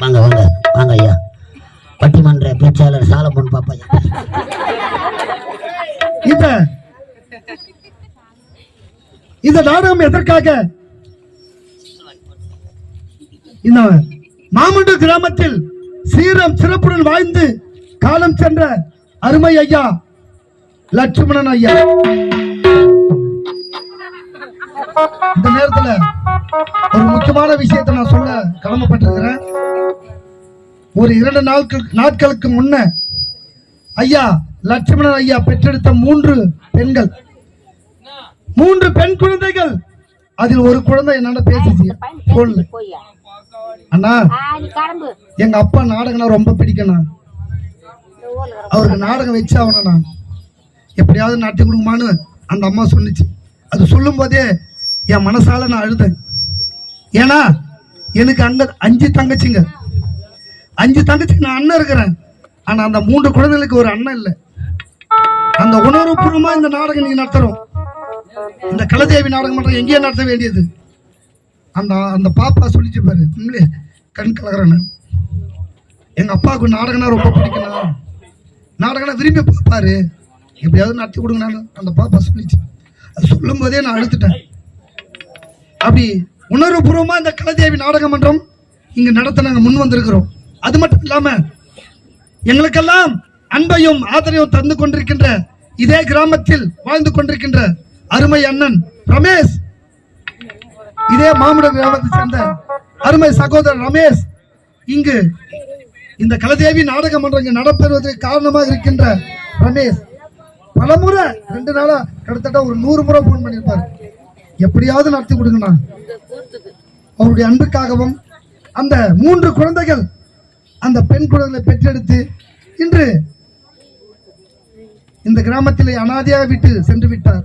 வாங்க வாங்க வாங்க ஐயா. பட்டிமன்ற பேச்சாளர் சாலமன் பாப்பா. இந்த இந்த நாடகம் எதற்காக? இந்த மாமண்டு கிராமத்தில் சீரம் சிறப்புடன் வாழ்ந்து காலம் சென்ற அருமை ஐயா லட்சுமணன் ஐயா. இந்த நேரத்துல ஒரு முக்கியமான விஷயத்தை நான் சொல்ல கடமைப்பட்டிருக்கிறேன். ஒரு இரண்டு நாட்கள் நாட்களுக்கு முன்ன ஐயா லட்சுமணன் ஐயா பெற்றெடுத்த மூன்று பெண்கள். மூன்று பெண் குழந்தைகள். அதில் ஒரு குழந்தை என்னோட பேசிச்சு. போன்ல அண்ணா எங்க அப்பா நாடகம்னா ரொம்ப பிடிக்கண்ணா அவருக்கு நாடகம் வச்சு ஆகணும்ண்ணா எப்படியாவது நடத்தி கொடுங்கம்மான்னு அந்த அம்மா சொன்னிச்சு. அது சொல்லும் போதே என் மனசால நான் அழுதேன். ஏன்னா எனக்கு அங்க அஞ்சு தங்கச்சிங்க. அஞ்சு தங்கச்சி நான் அண்ணன் இருக்கிறேன். ஆனா அந்த மூன்று குழந்தைகளுக்கு ஒரு அண்ணன் இல்லை. அந்த உணர்வுபூர்வமா இந்த நாடகம் நீங்க நடத்துறோம். இந்த கலதேவி நாடகம் மட்டும் எங்கேயே நடத்த வேண்டியது. அந்த அந்த பாப்பா சொல்லிச்சு பாரு. உண்மையிலே கண் கலகிறேன் எங்க அப்பாவுக்கு நாடகம்னா ரொம்ப பிடிக்கணும் நாடகம்னா விரும்பி பார்ப்பாரு எப்படியாவது நடத்தி கொடுங்கண்ணான்னு அந்த பாப்பா சொல்லிச்சு. அது சொல்லும் போதே நான் அழுத்துட்டேன். அப்படி உணர்வுபூர்வமா இந்த கலதேவி நாடக மன்றம் இங்கு நடத்த நாங்கள் முன் வந்திருக்கிறோம். அது மட்டும் இல்லாம எங்களுக்கெல்லாம் அன்பையும் ஆதரவையும் தந்து கொண்டிருக்கின்ற இதே கிராமத்தில் வாழ்ந்து கொண்டிருக்கின்ற அருமை அண்ணன் ரமேஷ். இதே மாமுட கிராமத்தை சேர்ந்த அருமை சகோதரர் ரமேஷ் இங்கு இந்த கலதேவி நாடக மன்றம் நடைபெறுவதற்கு காரணமாக இருக்கின்ற ரமேஷ். பலமுறை ரெண்டு நாளா கிட்டத்தட்ட ஒரு நூறு முறை போன் பண்ணியிருப்பாரு. எப்படியாவது நடத்தி கொடுங்கண்ணா. அவருடைய அன்புக்காகவும் அந்த மூன்று குழந்தைகள் அந்த பெண் குழந்தைகளை பெற்றெடுத்து இன்று இந்த கிராமத்திலே அனாதையாக விட்டு சென்று விட்டார்.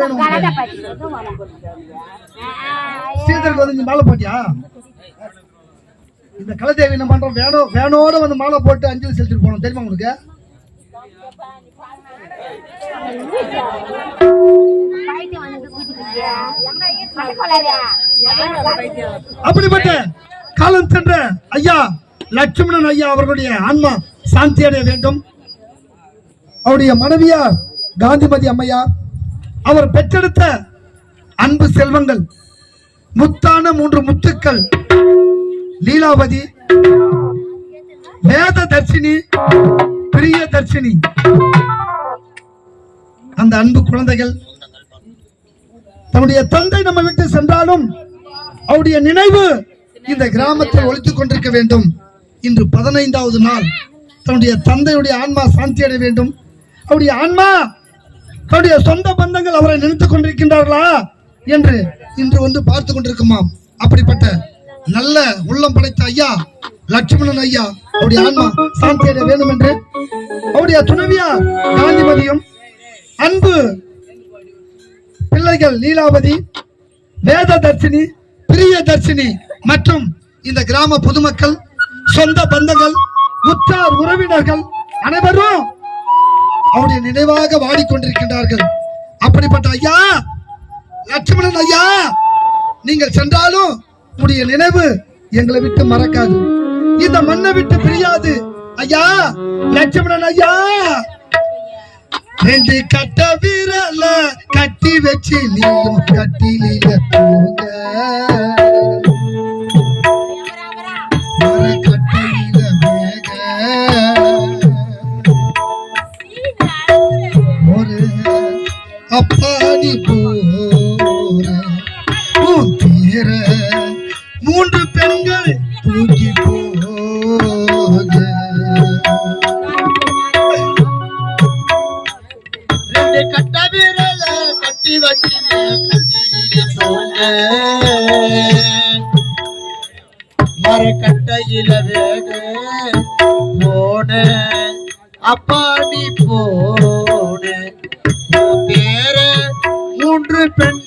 வேணும். சீதருக்கு வந்து மாலை போட்டியா? இந்த கலதேவி என்ன பண்றோம் வேணோ வேணோட வந்து மாலை போட்டு அஞ்சலி செலுத்திட்டு போனோம். தெரியுமா உங்களுக்கு? அப்படிப்பட்ட காலம் சென்ற ஐயா லட்சுமணன் ஐயா அவர்களுடைய ஆன்மா சாந்தி அடைய வேண்டும். அவருடைய மனைவியார் காந்திமதி அம்மையார் அவர் பெற்றெடுத்த அன்பு செல்வங்கள் முத்தான மூன்று முத்துக்கள் லீலாவதி வேத தர்ஷினி பிரிய தர்ஷினி. அந்த அன்பு குழந்தைகள் தன்னுடைய தந்தை நம்ம விட்டு சென்றாலும் அவருடைய நினைவு இந்த கிராமத்தில் ஒழித்துக் கொண்டிருக்க வேண்டும். இன்று பதினைந்தாவது நாள். தன்னுடைய தந்தையுடைய ஆன்மா சாந்தி அடைய வேண்டும். அவருடைய ஆன்மா தன்னுடைய சொந்த பந்தங்கள் அவரை நினைத்துக் கொண்டிருக்கின்றார்களா என்று இன்று வந்து பார்த்து கொண்டிருக்குமாம். அப்படிப்பட்ட நல்ல உள்ளம் படைத்த ஐயா லட்சுமணன் ஐயா அவருடைய ஆன்மா சாந்தி அடைய வேண்டும் என்று அவருடைய துணைவியார் காந்திமதியும் அன்பு பிள்ளைகள் லீலாவதி வேத தர்ஷினி பிரிய தர்ஷினி மற்றும் இந்த கிராம பொதுமக்கள் சொந்த பந்தங்கள் உற்றார் உறவினர்கள் அனைவரும் அவருடைய நினைவாக வாடிக்கொண்டிருக்கின்றார்கள். அப்படிப்பட்ட ஐயா லட்சுமணன் ஐயா நீங்கள் சென்றாலும் உடைய நினைவு எங்களை விட்டு மறக்காது. இந்த மண்ணை விட்டு பிரியாது. ஐயா லட்சுமணன் ஐயா. ரெண்டு கட்ட விரல கட்டி வச்சு நீயும் கட்டிலில போங்க. மரக்கட்டையில வேக. ஒரு அப்பாடி போற மரக்கட்டையில வேணு போன அப்பாடி போன. பேர மூன்று பெண்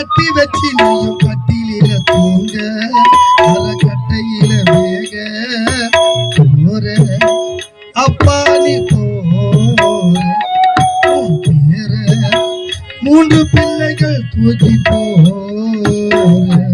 பத்தி வச்சு நீயும் பட்டியில தூங்க கட்டையில வேக போற. அப்பா நீ போற மூன்று பிள்ளைகள் தூக்கி போற.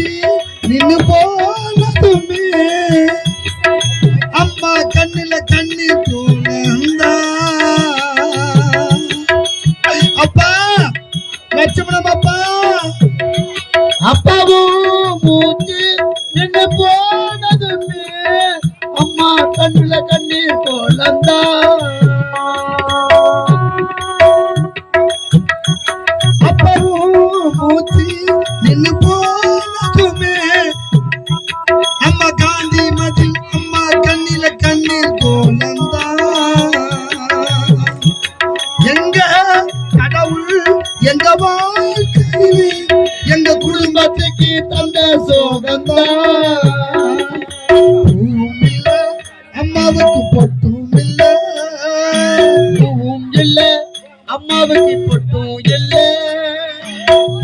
చేసి నిన్ను పోలదుమే అమ్మ కన్నుల కన్ని తోనందా అప్పా లక్ష్మణమప్పా అప్పవు మూచి నిన్ను పోలదుమే అమ్మ కన్నుల కన్ని తోలందా அம்மாவுக்கு பொட்டும் இல்ல.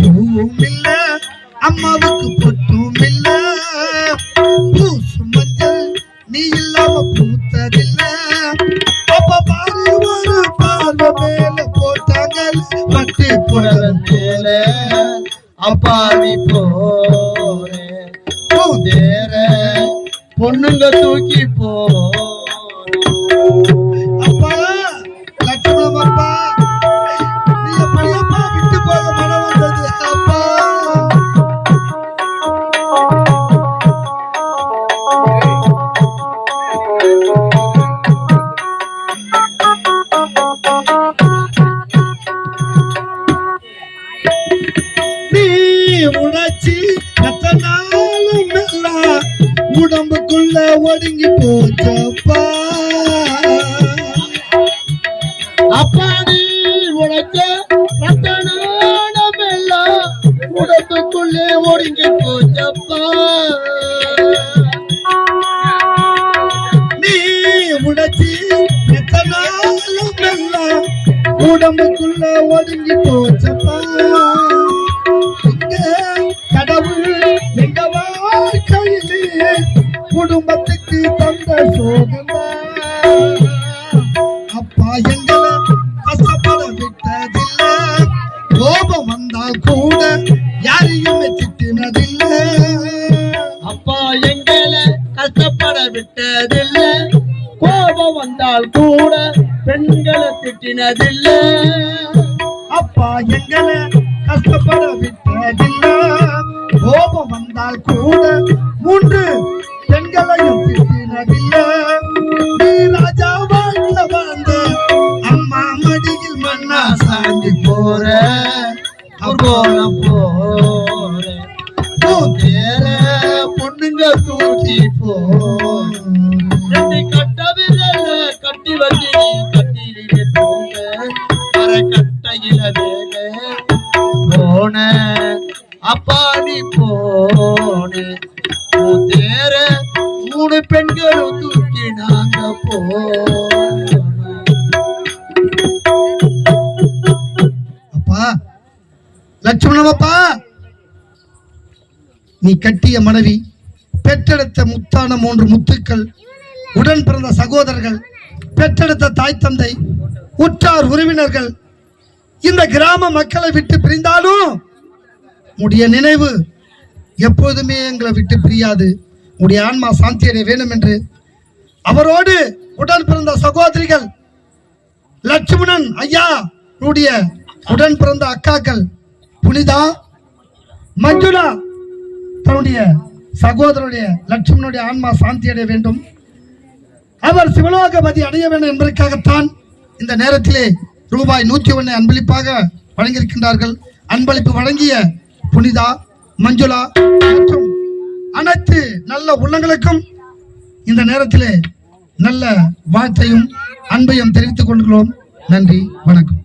பூவும் இல்ல அம்மாவுக்கு பொட்டும் இல்ல பூசு மஞ்சள் நீ இல்லாம பூத்ததில்ல. அப்ப பாரு ஒரு பார்வ மேல போட்டாங்க பட்டு புடலன் மேல. அப்பாவி போறே பொண்ணுங்க தூக்கி போ ஒடுங்கி போச்சப்பா அப்பா? நீ உனக்க எல்லாம் உடம்புக்குள்ளே ஒடுங்கி போச்சப்பா நீ உணர்ச்சி எத்தனாலும் எல்லாம் உடம்புக்குள்ள ஒடுங்கி போச்சப்பா குடும்பத்துக்கு தந்த சோகமா? அப்பா எங்களை கஷ்டப்பட விட்டதில்ல. கோபம் வந்தால் கூட யாரையுமே திட்டினதில்லை அப்பா எங்களை கஷ்டப்பட விட்டதில்ல. கோபம் வந்தால் கூட பெண்களை திட்டினதில்ல. அப்பா எங்களை கஷ்டப்பட விட்டதில்லை. கோபம் வந்தால் கூட மூன்று பெண்களையும் திட்டினதில்லை. நீ ராஜா வாழ்ந்த வாழ்ந்த அம்மா மடியில் மண்ணா சாந்தி போற. ஊர்கோலம் போற. பொண்ணுங்க தூக்கி போ. கட்ட விரல கட்டி வச்சு கட்டிலே போங்க கட்டையில போன. அப்பா நீ கட்டிய மனைவி பெற்றெடுத்த முத்தான மூன்று முத்துக்கள் உடன் பிறந்த சகோதரர்கள் பெற்றெடுத்த தாய் தந்தை உற்றார் உறவினர்கள் இந்த கிராம மக்களை விட்டு பிரிந்தாலும் உடைய நினைவு எப்போதுமே எங்களை விட்டு பிரியாது. உடைய ஆன்மா சாந்தியடைய வேண்டும் என்று அவரோடு உடன் பிறந்த சகோதரிகள் லட்சுமணன் ஐயா உடைய உடன் பிறந்த அக்காக்கள் புனிதா மஞ்சுளா தன்னுடைய சகோதரனுடைய லட்சுமணனுடைய ஆன்மா சாந்தி அடைய வேண்டும். அவர் சிவலோகபதி அடைய வேண்டும் என்பதற்காகத்தான் இந்த நேரத்திலே ரூபாய் நூற்றி ஒன்னை அன்பளிப்பாக வழங்கியிருக்கின்றார்கள். அன்பளிப்பு வழங்கிய புனிதா மஞ்சுளா மற்றும் அனைத்து நல்ல உள்ளங்களுக்கும் இந்த நேரத்திலே நல்ல வாழ்த்தையும் அன்பையும் தெரிவித்துக் கொள்கிறோம். நன்றி வணக்கம்.